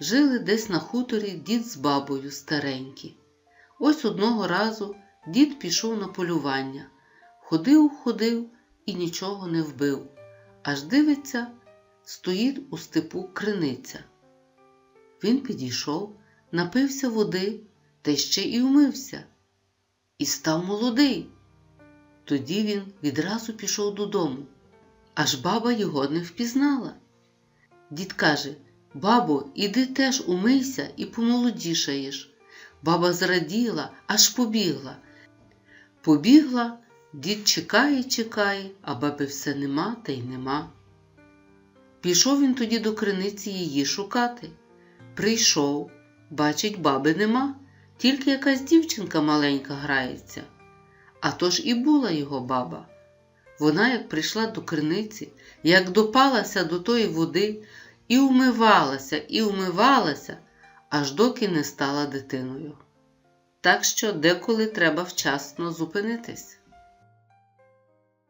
Жили десь на хуторі дід з бабою старенькі. Ось одного разу дід пішов на полювання. Ходив, ходив і нічого не вбив. Аж дивиться, стоїть у степу криниця. Він підійшов, напився води та ще й умився. І став молодий. Тоді він відразу пішов додому, аж баба його не впізнала. Дід каже: Бабо, іди теж умийся і помолодішаєш. Баба зраділа, аж побігла. Побігла, дід чекає, чекає, а баби все нема та й нема. Пішов він тоді до криниці її шукати. Прийшов, бачить, баби нема, тільки якась дівчинка маленька грається. А то ж і була його баба. Вона, як прийшла до криниці, як допалася до тої води, і умивалася, і умивалася, аж доки не стала дитиною. Так що деколи треба вчасно зупинитись.